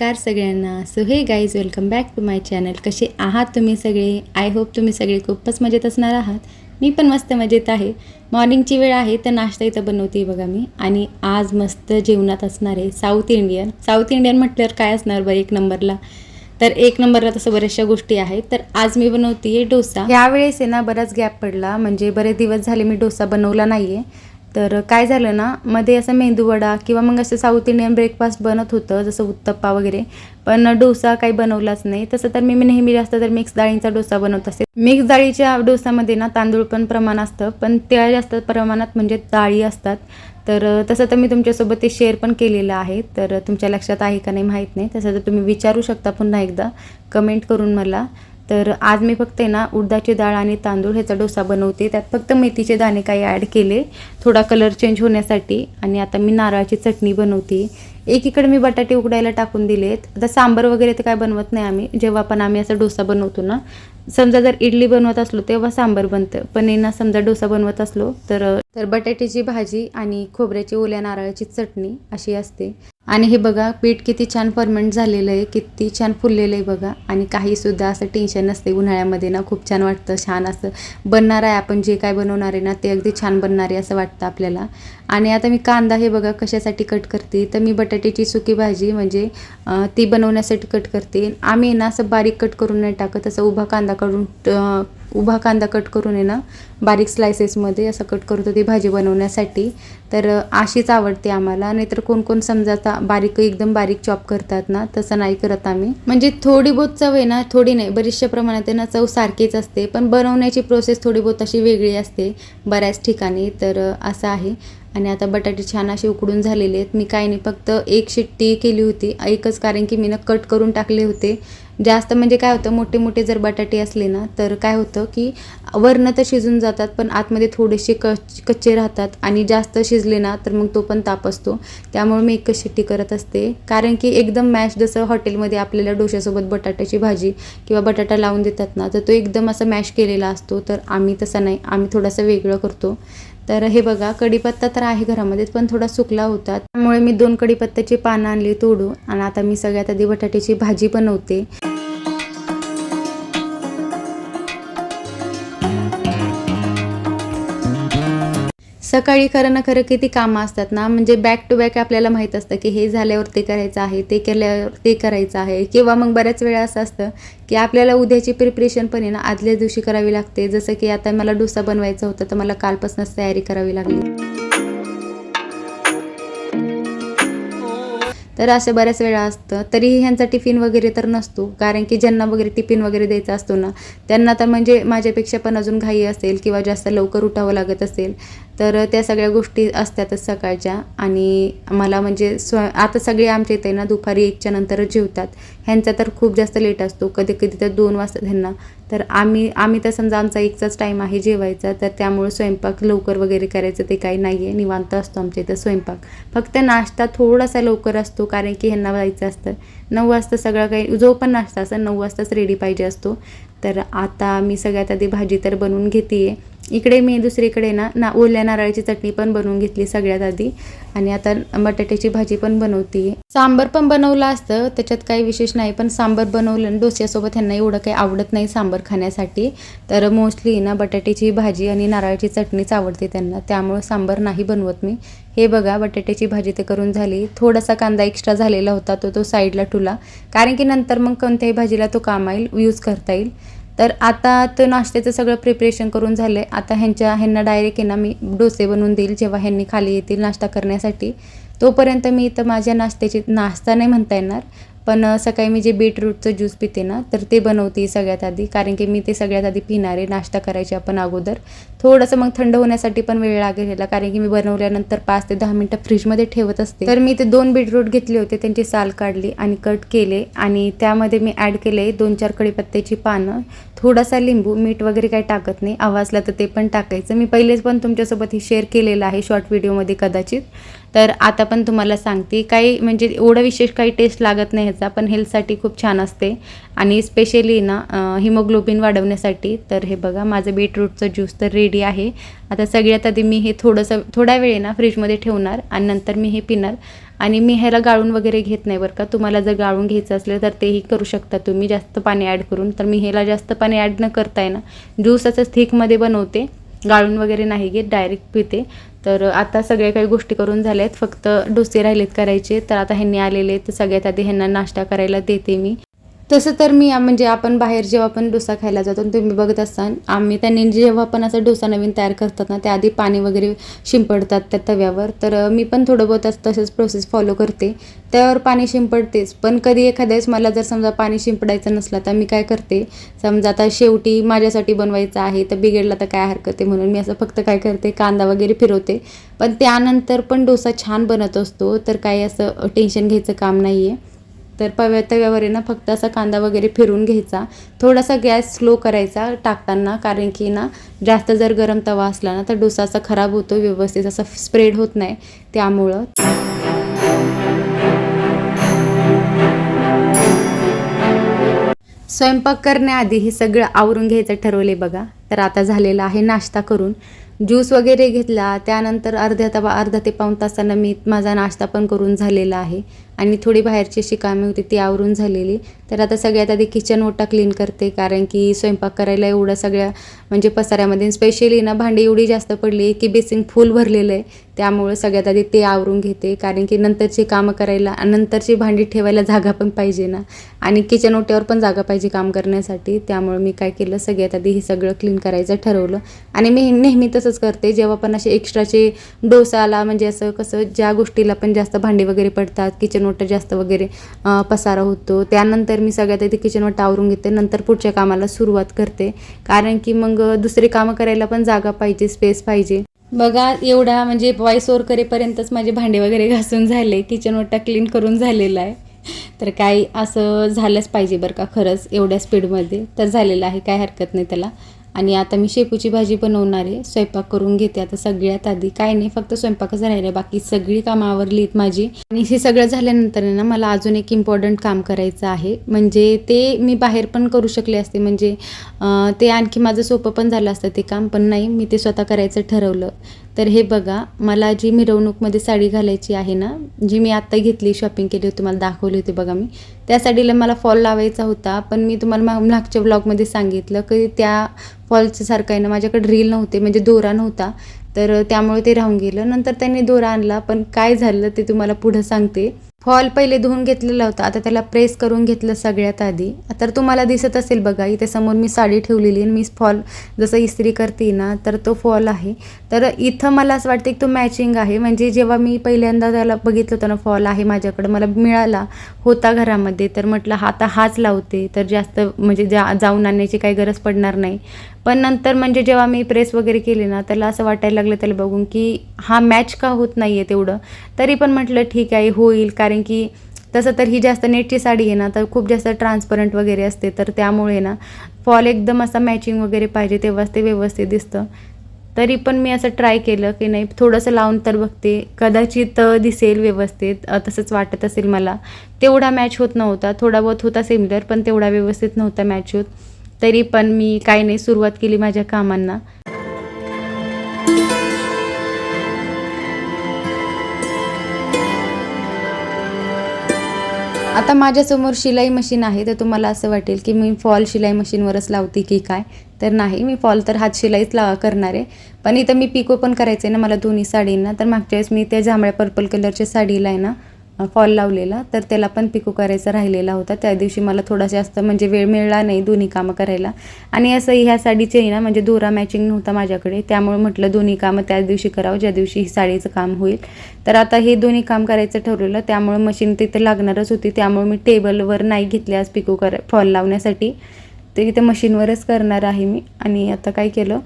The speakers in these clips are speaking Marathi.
नमस्कार सगळ्यांना. So hey guys welcome back to my channel कसे आहात तुम्ही सगळे? आय होप तुम्ही सगळे खूपच मजेत असणार आहात. मी पण मस्त मजेत आहे. मॉर्निंगची वेळ आहे तर नाश्ता इथं बनवते बघा मी. आणि आज मस्त जेवणात असणार आहे साऊथ इंडियन साऊथ इंडियन म्हटल्यावर काय असणार बरं एक नंबरला? तर एक नंबरला तसं बऱ्याचशा गोष्टी आहेत. तर आज मी बनवते डोसा. यावेळेस आहे ना बराच गॅप पडला. म्हणजे बरेच दिवस झाले मी डोसा बनवला नाही आहे तर काय झालं ना मध्ये असं मेंदूवडा किंवा मग असं साऊथ इंडियन ब्रेकफास्ट बनत होतं जसं उत्तप्पा वगैरे. पण डोसा काही बनवलाच नाही. तसं तर मी नेहमी जास्त तर मिक्स डाळींचा डोसा बनवत असते मिक्स डाळीच्या डोसामध्ये ना तांदूळ पण प्रमाण असतं. पण त्या जास्त प्रमाणात म्हणजे डाळी असतात. तर तसं तर मी तुमच्यासोबत ते शेअर पण केलेलं आहे. तर तुमच्या लक्षात आहे का नाही माहीत नाही. तसं तर तुम्ही विचारू शकता पुन्हा एकदा. कमेंट करून मला. तर आज मी फक्त आहे ना उडदाची डाळ आणि तांदूळ ह्याचा डोसा बनवते. त्यात फक्त मेथीचे दाणे काही ॲड केले. थोडा कलर चेंज होण्यासाठी. आणि आता मी नारळाची चटणी बनवते. एकीकडे मी बटाटे उकडायला टाकून दिलेत. आता सांबर वगैरे तर काय बनवत नाही आम्ही. जेव्हा पण आम्ही असं डोसा बनवतो ना समजा जर इडली बनवत असलो तेव्हा सांबर बनतं. पण आहे ना समजा डोसा बनवत असलो तर तर बटाट्याची भाजी आणि खोबऱ्याची ओल्या नारळाची चटणी अशी असते. आणि हे बघा पीठ किती छान फर्मेंट झालेलं आहे किती छान फुललेलं आहे बघा. आणि काहीसुद्धा असं टेन्शन नसते उन्हाळ्यामध्ये ना खूप छान वाटतं छान असं बनणार आहे आपण जे काय बनवणार आहे ना ते अगदी छान बनणार आहे असं वाटतं आपल्याला. आणि आता मी कांदा हे बघा कशासाठी कट करते? तर मी बटाट्याची सुकी भाजी म्हणजे ती बनवण्यासाठी कट करते. आम्ही ना असं बारीक कट करून नाही टाकत असं उभा कांदा काढून उभा कांदा कट करून आहे ना बारीक स्लायसेसमध्ये असं कट करतो ती भाजी बनवण्यासाठी. तर अशीच आवडते आम्हाला. नाहीतर कोण कोण समजा आता बारीक एकदम बारीक चॉप करतात ना तसं नाही करत आम्ही. म्हणजे थोडी बहुत चव आहे ना थोडी नाही. बरीचशा प्रमाणात आहे ना चव सारखीच असते. पण बनवण्याची प्रोसेस थोडी बहुत अशी वेगळी असते बऱ्याच ठिकाणी. तर असं आहे. आणि आता बटाटे छान असे उकडून झालेले आहेत. मी काही नाही फक्त एक शिट्टी केली होती. एकच कारण की मी ना कट करून टाकले होते. जास्त म्हणजे काय होतं मोठे मोठे जर बटाटे असले ना तर काय होतं की वरनं तर शिजून जातात पण आतमध्ये थोडेसे कच कच्चे राहतात आणि जास्त शिजले ना तर मग तो पण ताप असतो. त्यामुळे मी एकच शिट्टी करत असते. कारण की एकदम मॅश जसं हॉटेलमध्ये आपल्याला डोश्यासोबत बटाट्याची भाजी किंवा बटाटा लावून देतात ना तर तो एकदम असा मॅश केलेला असतो. तर आम्ही तसा नाही आम्ही थोडासा वेगळं करतो. तर हे बघा कढीपत्ता तर आहे घरामध्ये पण थोडा सुकला होता. त्यामुळे मी दोन कढीपत्त्याची पानं आणली तोडून आणि आता मी सगळ्यात आधी बटाट्याची भाजी बनवते. सकाळी खरं ना खरं किती कामं असतात ना म्हणजे बॅक टू बॅक आपल्याला माहीत असतं की हे झाल्यावर ते करायचं आहे ते केल्यावर ते करायचं आहे. किंवा मग बऱ्याच वेळा असं असतं की आपल्याला उद्याची प्रिपरेशन पण आहे ना आदल्या दिवशी करावी लागते. जसं की आता मला डोसा बनवायचा होता तर मला कालपासूनच तयारी करावी लागली. तर असं बऱ्याच वेळा असतं. तरीही ह्यांचा टिफिन वगैरे तर नसतो. कारण की ज्यांना वगैरे टिफिन वगैरे द्यायचा असतो ना त्यांना तर म्हणजे माझ्यापेक्षा पण अजून घाई असेल किंवा जास्त लवकर उठावं लागत असेल. तर त्या सगळ्या गोष्टी असतातच सकाळच्या. आणि मला म्हणजे स्व आता सगळे आमच्या इथे ना दुपारी एकच्या नंतरच जेवतात. ह्यांचा तर खूप जास्त लेट असतो. कधी कधी तर दोन वाजता ह्यांना तर आम्ही आम्ही तर समजा आमचा एकचाच टाईम आहे जेवायचा तर त्यामुळे स्वयंपाक लवकर वगैरे करायचं ते काही नाही आहे निवांत असतो आमच्या इथं स्वयंपाक. फक्त नाश्ता थोडासा लवकर असतो कारण की ह्यांना जायचं असतं. नऊ वाजता सगळं काही जो पण नाश्ता असं नऊ वाजताच रेडी पाहिजे असतो. तर आता मी सगळ्यात आधी भाजी तर बनवून घेते आहे इकडे मी दुसरीकडे ना ना ओल्या नारळाची चटणी पण बनवून घेतली सगळ्यात आधी. आणि आता बटाट्याची भाजी पण बनवते. सांबर पण बनवलं असतं त्याच्यात काही विशेष नाही पण सांबर बनवलं आणि डोस्यासोबत ह्यांना एवढं काही आवडत नाही सांबर खाण्यासाठी. तर मोस्टली ना बटाट्याची भाजी आणि नारळाची चटणीच आवडते त्यांना. त्यामुळं सांबर नाही बनवत मी. हे बघा बटाट्याची भाजी ते करून झाली. थोडासा कांदा एक्स्ट्रा झालेला होता तो तो साईडला ठुला. कारण की नंतर मग कोणत्याही भाजीला तो काम येईल यूज करता येईल. तर आता तर नाश्त्याचं सगळं प्रिपरेशन करून झालं आहे आता ह्यांच्या ह्यांना डायरेक्ट यांना मी डोसे बनवून देईल जेव्हा ह्यांनी खाली येतील नाश्ता करण्यासाठी. तोपर्यंत मी इथं माझ्या नाश्त्याची नाश्ता नाही म्हणता येणार. पण सकाळी मी जे बीटरूटचं ज्यूस पिते ना तर ते बनवते सगळ्यात आधी. कारण की मी ते सगळ्यात आधी पिणार आहे नाश्ता करायचे आपण अगोदर. थोडंसं मग थंड होण्यासाठी पण वेळ लागेल ह्याला कारण की मी बनवल्यानंतर पाच ते दहा मिनटं फ्रीजमध्ये ठेवत असते. तर मी ते दोन बीटरूट घेतले होते त्यांची साल काढली आणि कट केले. आणि त्यामध्ये मी ॲड केले दोन चार कढीपत्त्याची पानं थोडासा लिंबू मीठ वगैरे काही टाकत नाही. आवाजला तर ते पण टाकायचं. मी पहिलेच पण तुमच्यासोबत हे शेअर केलेलं आहे शॉर्ट व्हिडिओमध्ये कदाचित. तर आता पण तुम्हाला सांगते काही म्हणजे एवढं विशेष काही टेस्ट लागत नाही ह्याचा पण हेल्थसाठी खूप छान असते. आणि स्पेशली ना हिमोग्लोबिन वाढवण्यासाठी तर हे बघा माझं बीटरूटचं ज्यूस तर रेडी आहे. आता सगळ्यात आधी मी हे थोडंसं थोड्या वेळे ना फ्रीजमध्ये ठेवणार आणि नंतर मी हे पिणार. आणि मी ह्याला गाळून वगैरे घेत नाही बरं का. तुम्हाला जर गाळून घ्यायचं असलं तर तेही करू शकता तुम्ही जास्त पाणी ॲड करून. तर मी ह्याला जास्त पाणी ॲड न करताय ना ज्यूस असंच थिकमध्ये बनवते. गाळून वगैरे नाही घेत डायरेक्ट पिते. तर आता सगळ्या काही गोष्टी करून झाल्या आहेत फक्त डोसे राहिलेत करायचे. तर आता ह्यांनी आलेले तर सगळ्यात आधी ह्यांना नाश्ता करायला देते मी. तसं तर मी म्हणजे आपण बाहेर जेव्हा पण डोसा खायला जातो आणि तुम्ही बघत असाल आम्ही त्यांनी जेव्हा पण असं डोसा नवीन तयार करतात ना त्याआधी पाणी वगैरे शिंपडतात त्या तव्यावर. तर मी पण थोडं बहुत तसंच प्रोसेस फॉलो करते. त्यावर पाणी शिंपडतेच. पण कधी एखाद्या मला जर समजा पाणी शिंपडायचं नसलं तर मी काय करते? समजा आता शेवटी माझ्यासाठी बनवायचं आहे तर बिघडला तर काय हरकत आहे म्हणून मी असं फक्त काय करते? कांदा वगैरे फिरवते. पण त्यानंतर पण डोसा छान बनत असतो तर काही असं टेन्शन घ्यायचं काम नाही आहे तर पव्या तव्यावर ना फक्त असा कांदा वगैरे फिरून घ्यायचा. थोडासा गॅस स्लो करायचा टाकताना कारण की ना जास्त जर गरम तवा असला ना तर डोसा असा खराब होतो व्यवस्थित असा स्प्रेड होत नाही. त्यामुळं स्वयंपाक करण्याआधी हे सगळं आवरून घ्यायचं ठरवले बघा. तर आता झालेला आहे नाश्ता करून. ज्यूस वगैरे घेतला त्यानंतर अर्ध्या तवा अर्धा ते पाऊण तासानं मी माझा नाश्ता पण करून झालेला आहे. आणि थोडी बाहेरची अशी कामे होती ती आवरून झालेली. तर आता सगळ्यात आधी किचन ओटा क्लीन करते कारण की स्वयंपाक करायला एवढं सगळ्या म्हणजे पसाऱ्यामध्ये. स्पेशली ना भांडी एवढी जास्त पडली की बेसिंग फुल भरलेलं आहे. त्यामुळं सगळ्यात आधी ते आवरून घेते कारण की नंतरची कामं करायला नंतरची भांडी ठेवायला जागा पण पाहिजे ना. आणि किचन ओट्यावर पण जागा पाहिजे काम करण्यासाठी. त्यामुळं मी काय केलं सगळ्यात आधी हे सगळं क्लीन करायचं ठरवलं. आणि मी नेहमी तसंच करते जेव्हा पण असे एक्स्ट्राचे डोसा आला म्हणजे असं कसं ज्या गोष्टीला पण जास्त भांडी वगैरे पडतात किचन ओटा जास्त वगैरे पसारा होतो. त्यानंतर मी सगळ्यात आधी किचन ओटा आवरून घेते. नंतर पुढच्या कामाला सुरुवात करते. कारण की मग दुसरी कामं करायला पण जागा पाहिजे स्पेस पाहिजे. बघा एवढा म्हणजे वॉइस ओवर करेपर्यंतच माझे भांडे वगैरे घासून झाले. किचन ओटा क्लीन करून झालेला आहे. तर काही असं झालंच पाहिजे बरं का खरंच एवढ्या स्पीडमध्ये तर झालेलं आहे काय हरकत नाही त्याला. आणि आता मी शेपूची भाजी बनवणार आहे. स्वयंपाक करून घेते. आता सगळ्यात आधी काय नाही फक्त स्वयंपाकच राहिले बाकी सगळी कामं आवरली आहेत माझी. आणि हे सगळं झाल्यानंतर आहे ना मला अजून एक इम्पॉर्टंट काम करायचं आहे. म्हणजे ते मी बाहेर पण करू शकले असते. म्हणजे ते आणखी माझं सोपं पण झालं असतं ते काम पण नाही मी ते स्वतः करायचं ठरवलं. तर हे बघा मला जी मिरवणूकमध्ये साडी घालायची आहे ना जी मी आत्ता घेतली शॉपिंग केली होती तुम्हाला दाखवली होती बघा मी त्या साडीला मला फॉल लावायचा होता पण मी तुम्हाला मा- मागच्या ब्लॉगमध्ये सांगितलं की त्या फॉलच्यासारखं आहे ना माझ्याकडे रील नव्हते म्हणजे दोरा नव्हता तर त्यामुळे ते राहून गेलं. नंतर त्यांनी दोरा आणला पण काय झालं ते तुम्हाला पुढं सांगते. फॉल पहिले धुवून घेतलेला होता. आता त्याला प्रेस करून घेतलं सगळ्यात आधी. तर तुम्हाला दिसत असेल बघा इथे समोर मी साडी ठेवलेली आणि मी फॉल जसं इस्त्री करते ना तर तो फॉल आहे. तर इथं मला असं वाटतं की तो मॅचिंग आहे. म्हणजे जेव्हा मी पहिल्यांदा त्याला बघितलं होतं ना फॉल आहे माझ्याकडं मला मिळाला होता घरामध्ये तर म्हटलं हा आता हाच लावते. तर जास्त म्हणजे जा जाऊन आणण्याची काही गरज पडणार नाही. पण नंतर म्हणजे जेव्हा मी प्रेस वगैरे केली ना त्याला असं वाटायला लागलं त्याला बघून की हा मॅच का होत नाही आहे तेवढं. तरी पण म्हटलं ठीक आहे होईल. कारण की तसं तर ही जास्त नेटची साडी आहे ना तर खूप जास्त ट्रान्सपरंट वगैरे असते. तर त्यामुळे ना फॉल एकदम असा मॅचिंग वगैरे पाहिजे तेव्हाच ते व्यवस्थित दिसतं. तरी पण मी असं ट्राय केलं की नाही थोडंसं लावून तर बघते. कदाचित दिसेल व्यवस्थित तसंच वाटत असेल मला. तेवढा मॅच होत नव्हता. थोडा बहुत होता सिमिलर पण तेवढा व्यवस्थित नव्हता मॅच होत. तरी पण मी काही नाही सुरुवात केली माझ्या कामांना. आता माझ्यासमोर शिलाई मशीन आहे तर तुम्हाला असं वाटेल की मी फॉल शिलाई मशीनवरच लावते की काय? तर नाही मी फॉल तर हात शिलाईच ला करणार आहे. पण इथं मी पिको पण करायचं आहे ना मला दोन्ही साडींना. तर मागच्या वेळेस मी त्या जांभळ्या पर्पल कलरच्या साडीला आहे ना फॉल लावलेला तर त्याला पण पिको करायचा राहिलेला होता. त्या दिवशी मला थोडा जास्त म्हणजे वेळ मिळाला नाही दोन्ही कामं करायला. आणि असं ह्या साडीचे आहे ना म्हणजे दोरा मॅचिंग नव्हता माझ्याकडे. त्यामुळे म्हटलं दोन्ही कामं त्याच दिवशी करावं ज्या दिवशी ही साडीचं काम होईल. तर आता हे दोन्ही काम करायचं ठरवलं. त्यामुळे मशीन तिथे लागणारच होती. त्यामुळे मी टेबलवर नाही घेतले आज पिको कर फॉल लावण्यासाठी. ते तिथे मशीनवरच करणार आहे मी. आणि आता काय केलं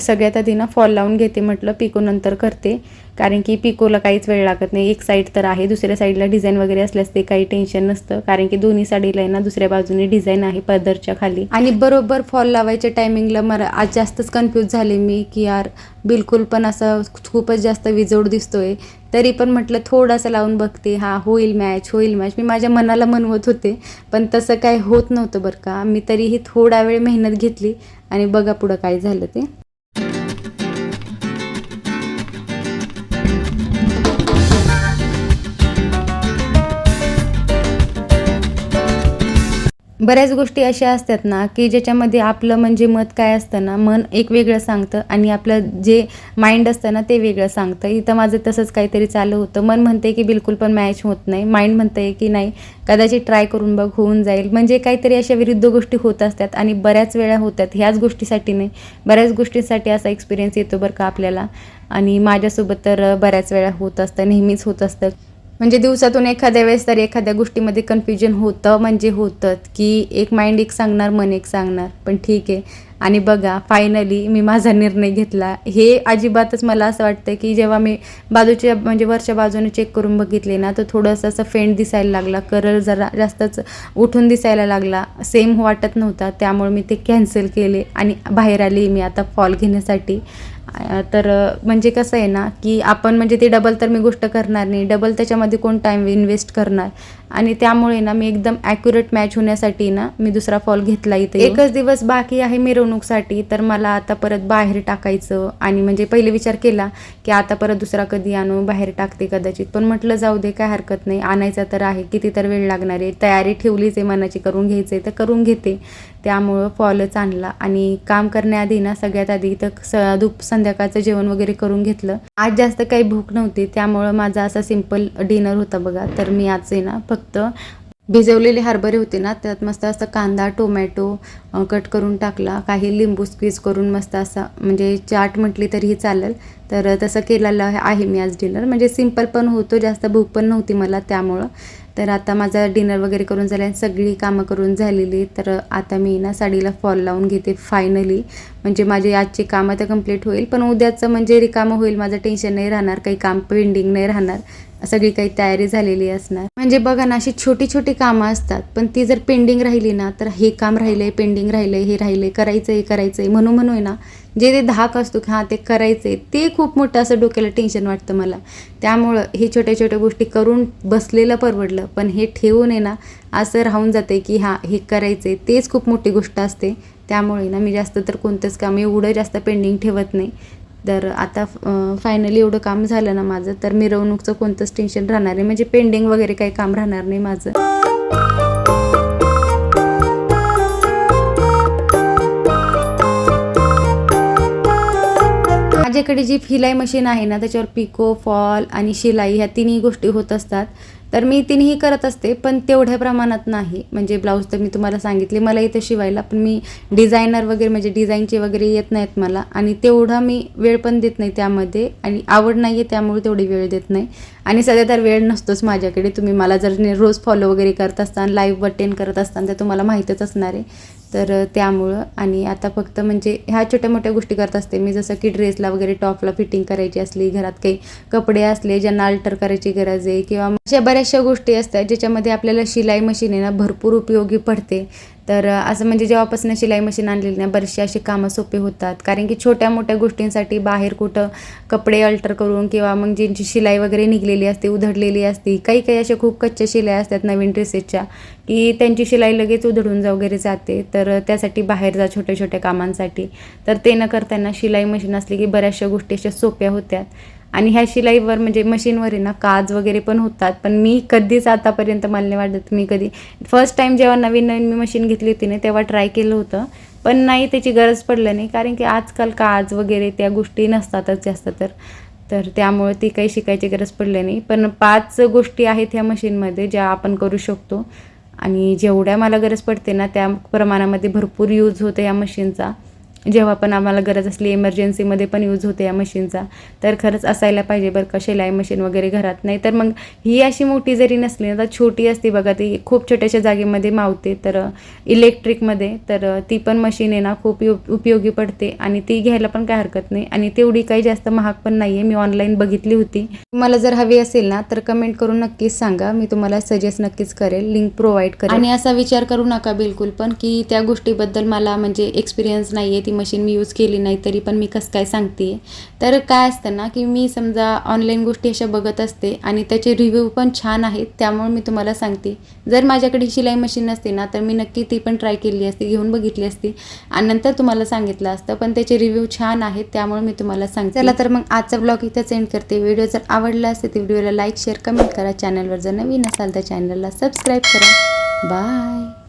सगळ्यात आधी ना फॉल लावून घेते म्हटलं पिको नंतर करते. कारण की पिकोला काहीच वेळ लागत नाही. एक साईड तर आहे दुसऱ्या साईडला डिझाईन वगैरे असल्यास ते काही टेन्शन नसतं. कारण की दोन्ही साडीला आहे ना दुसऱ्या बाजूने डिझाईन आहे पदरच्या खाली. आणि बरोबर फॉल लावायच्या टायमिंगला मला आज जास्तच कन्फ्यूज झाले मी की यार बिलकुल पण असं खूपच जास्त विजोड दिसतोय. तरी पण म्हटलं थोडासा लावून बघते. हा होईल मॅच होईल मॅच मी माझ्या मनाला मनवत होते पण तसं काय होत नव्हतं बरं का. मी तरीही थोडा वेळ मेहनत घेतली आणि बघा पुढं काय झालं ते. बऱ्याच गोष्टी अशा असतात ना की ज्याच्यामध्ये आपलं म्हणजे मत काय असतं ना मन एक वेगळं सांगतं आणि आपलं जे माइंड असतं ना ते वेगळं सांगतं. इथं माझं तसंच काहीतरी चालू होतं. मन म्हणते की बिलकुल पण मॅच होत नाही. माइंड म्हणते की नाही कदाचित ट्राय करून बघ होऊन जाईल. म्हणजे काहीतरी अशा विरुद्ध गोष्टी होत असतात आणि बऱ्याच वेळा होतात. ह्याच गोष्टीसाठी नाही. बऱ्याच गोष्टींसाठी असा एक्सपिरियन्स येतो बरं का आपल्याला. आणि माझ्यासोबत तर बऱ्याच वेळा होत असतं नेहमीच होत असतं. म्हणजे दिवसातून एखाद्या वेळेस तरी एखाद्या गोष्टीमध्ये कन्फ्युजन होतं म्हणजे होतं की एक माइंड एक सांगणार मन एक सांगणार. पण ठीक आहे. आणि बघा फायनली मी माझा निर्णय घेतला. हे अजिबातच मला असं वाटतं की जेव्हा मी बाजूच्या म्हणजे वरच्या बाजूने चेक करून बघितले ना तर थोडंसं असं फेंट दिसायला लागला. करल जरा जास्तच उठून दिसायला लागला. सेम वाटत नव्हता. त्यामुळे मी ते कॅन्सल केले आणि बाहेर आली मी आता फॉल घेण्यासाठी. तर म्हणजे कसं आहे ना की आपण म्हणजे ते डबल तर मी गोष्ट करणार नाही. डबल त्याच्यामध्ये कोण टाईम इन्व्हेस्ट करणार? आणि त्यामुळे ना मी एकदम ॲक्युरेट मॅच होण्यासाठी ना मी दुसरा फॉल घेतला इथे एकच दिवस बाकी आहे मिरवणूकसाठी तर मला आता परत बाहेर टाकायचं. आणि म्हणजे पहिले विचार केला की आता परत दुसरा कधी आणू बाहेर टाकते कदाचित. पण म्हटलं जाऊ दे काय हरकत नाही. आणायचा तर आहे. किती तर वेळ लागणार आहे. तयारी ठेवलीच आहे मनाची करून घ्यायचं तर करून घेते. त्यामुळं फॉलच आणला. आणि काम करण्याआधी ना सगळ्यात आधी तर स दुप संध्याकाळचं जेवण वगैरे करून घेतलं. आज जास्त काही भूक नव्हती. त्यामुळं माझा असा सिंपल डिनर होता बघा. तर मी आज आहे ना फक्त भिजवलेले हरभरे होते ना त्यात मस्त असं कांदा टोमॅटो कट करून टाकला. काही लिंबू स्क्वीज करून मस्त असा म्हणजे चाट म्हटली तरीही चालेल. तर तसं केलेलं आहे मी आज डिनर म्हणजे सिंपल पण होतो जास्त भूक पण नव्हती मला त्यामुळं. तर आता माझा डिनर वगैरे करून झालं सगळी कामं करून झालेली. तर आता मी ना साडीला फॉल लावून घेते फायनली म्हणजे माझी आजची कामं तर कंप्लीट होईल पण उद्याचं म्हणजे रिकामं होईल. माझं टेन्शन नाही राहणार काही काम पेंडिंग नाही राहणार. सगळी काही तयारी झालेली असणार. म्हणजे बघा ना अशी छोटी छोटी कामं असतात पण ती जर पेंडिंग राहिली ना तर हे काम राहिलंय पेंडिंग राहिलंय हे राहिलंय करायचं आहे करायचं आहे म्हणून म्हणून आहे ना जे ते धाक असतो की हां ते करायचं आहे ते खूप मोठं असं डोक्याला टेन्शन वाटतं मला. त्यामुळं हे छोट्या छोट्या गोष्टी करून बसलेलं परवडलं पण हे ठेवून आहे ना असं राहून जाते की हां हे करायचं आहे तेच खूप मोठी गोष्ट असते. त्यामुळे ना मी जास्त तर कोणतंच काम एवढं जास्त पेंडिंग ठेवत नाही. तर आता फायनली एवढं काम झालं ना माझं तर मिरवणूकचं कोणतंच टेन्शन राहणार नाही. म्हणजे पेंडिंग वगैरे काही काम राहणार नाही माझं. माझ्याकडे जी फिलाई मशीन आहे ना त्याच्यावर पिको फॉल आणि शिलाई ह्या तिन्ही गोष्टी होत असतात. तर मी तिन्ही करत असते पण तेवढ्या प्रमाणात नाही. म्हणजे ब्लाऊज तर मी तुम्हाला सांगितले मला इथं शिवायला पण मी डिझायनर वगैरे म्हणजे डिझाईनचे वगैरे येत नाहीत मला. आणि तेवढा मी वेळ पण देत नाही त्यामध्ये आणि आवड नाही आहे त्यामुळे तेवढी वेळ देत नाही. आणि सध्या तर वेळ नसतोच माझ्याकडे. तुम्ही मला जर रोज फॉलो वगैरे करत असताना लाईव्ह अटेंड करत असताना तर तुम्हाला माहीतच असणार आहे. तर त्यामुळं आणि आता फक्त म्हणजे ह्या छोट्या मोठ्या गोष्टी करत असते. मी जसं की ड्रेसला वगैरे टॉपला फिटिंग करायची असली घरात काही कपडे असले ज्यांना अल्टर करायची गरज आहे किंवा अशा बऱ्याचशा गोष्टी असतात ज्याच्यामध्ये आपल्याला शिलाई मशीन आहे ना भरपूर उपयोगी पडते. तर असं म्हणजे जेव्हापासून शिलाई मशीन आणलेली ना बरेचसे असे कामं सोपे होतात. कारण की छोट्या मोठ्या गोष्टींसाठी बाहेर कुठं कपडे अल्टर करून किंवा मग ज्यांची शिलाई वगैरे निघलेली असते उधडलेली असते काही काही अशा खूप कच्च्या शिलाई असतात नवीन ड्रेसेसच्या की त्यांची शिलाई लगेच उधडून जा वगैरे जाते. तर त्यासाठी बाहेर जा छोट्या छोट्या कामांसाठी. तर ते न करताना शिलाई मशीन असली की बऱ्याचशा गोष्टी अशा सोप्या होत्या आणि ह्या शिलाईवर म्हणजे मशीनवर आहे ना काज वगैरे पण होतात. पण मी कधीच आतापर्यंत मला नाही वाटत. मी कधी फर्स्ट टाईम जेव्हा नवीन नवीन मी मशीन घेतली होती ना तेव्हा ट्राय केलं होतं. पण नाही त्याची गरज पडलं नाही. कारण की आजकाल काज वगैरे त्या गोष्टी नसतातच जास्त तर. तर त्यामुळे ती काही शिकायची गरज पडली नाही. पण पाच गोष्टी आहेत ह्या मशीनमध्ये ज्या आपण करू शकतो. आणि जेवढ्या मला गरज पडते ना त्या प्रमाणामध्ये भरपूर यूज होतं या मशीनचा जेव्हा पण आम्हाला गरज असली इमर्जन्सीमध्ये पण यूज होते या मशीनचा तर खरंच असायला पाहिजे बरं का शिलाई मशीन वगैरे घरात. नाही तर मग ही अशी मोठी जरी नसली ना तर छोटी असते बघा ती खूप छोट्याशा जागेमध्ये मावते. तर इलेक्ट्रिकमध्ये तर ती पण मशीन आहे ना खूप उपयोगी पडते. आणि ती घ्यायला पण काय हरकत नाही. आणि तेवढी काही जास्त महाग पण नाही आहे मी ऑनलाईन बघितली होती. तुम्हाला जर हवी असेल ना तर कमेंट करून नक्कीच सांगा. मी तुम्हाला सजेस्ट नक्कीच करेल. लिंक प्रोव्हाइड करेल. आणि असा विचार करू नका बिलकुल पण की त्या गोष्टीबद्दल मला म्हणजे एक्सपिरियन्स नाही आहे ती मशीन मी यूज केली नाही तरी पण मी कसं काय सांगते? तर काय असतं ना की मी समजा ऑनलाईन गोष्टी अशा बघत असते आणि त्याचे रिव्ह्यू पण छान आहेत त्यामुळे मी तुम्हाला सांगते. जर माझ्याकडे शिलाई मशीन नसते ना तर मी नक्की ती पण ट्राय केली असती घेऊन बघितली असती आणि नंतर तुम्हाला सांगितलं असतं पण त्याचे रिव्ह्यू छान आहेत त्यामुळे मी तुम्हाला सांगते. चला तर मग आजचा ब्लॉग इथंच एंड करते. व्हिडिओ जर आवडला असेल तर व्हिडिओला लाईक शेअर कमेंट करा. चॅनलवर जर नवीन असाल तर चॅनलला सबस्क्राईब करा. बाय